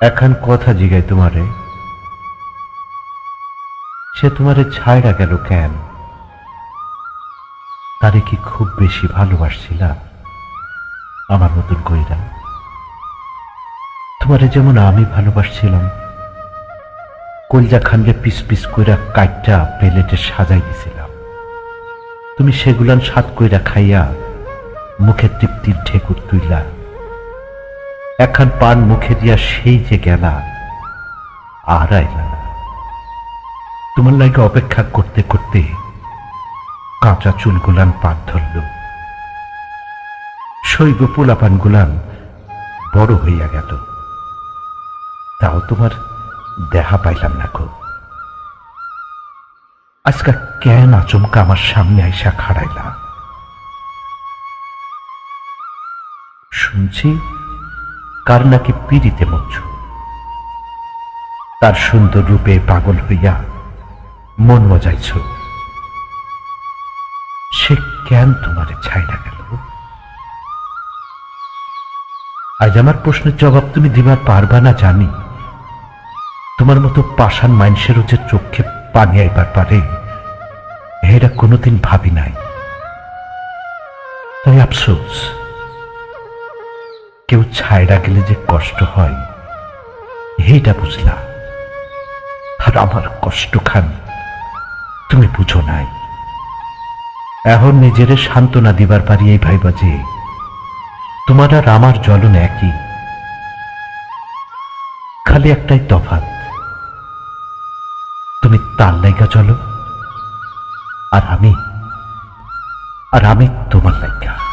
এখন কথা জিগাই তোমারে। সে তোমারে ছায়রা গেল কেন? তারে কি খুব বেশি ভালোবাসছিলা? আমার মতন কইরা। তোমারে যেমন আমি ভালোবাসছিলাম, কলজা খানলে পিস পিস কইরা কাইটটা প্লেটে সাজাই দিছিলাম। তুমি সেগুলান সাত কইরা খাইয়া মুখে তৃপ্তির ঢেকুর তুইলা। একখান পান মুখে দিয়া সেই যে গেলা আর তোমার লাগে অপেক্ষা করতে করতে কাঁচা চুল গুলান পাত ধরল। শৈব পোলাপান গুলান বড় হইয়া গেল। তাও তোমার দেখা পাইলাম না গো। আজকা কেন আচমকা আমার সামনে আইসা খাড়াইলা? শুনছি কার নাকি পিড়িতে মচ্ছ। তার সুন্দর রূপে পাগল হইয়া মন মজাইছ। সে কেন তোমারে ছাইড়া গেল? আজ আমার প্রশ্নের জবাব তুমি দিবার পারবা না জানি। তোমার মতো পাষাণ মানুষেরও যে চোখে পানি আইবার পারে, এটা কোনোদিন ভাবি নাই। তাই আফসোস। কেউ ছায়রা গেলে যে কষ্ট হয়, এইটা বুঝলা। আর আমার কষ্ট খান, তুমি বুঝো নাই। এখন নিজের সান্ত্বনা দিবার পারি এই ভাইবা যে, তোমার আর আমার জ্বলন একই। খালি একটাই তফাৎ তুমি তার লাইগা চলো আর আমি আর আমি তোমার লাইগা।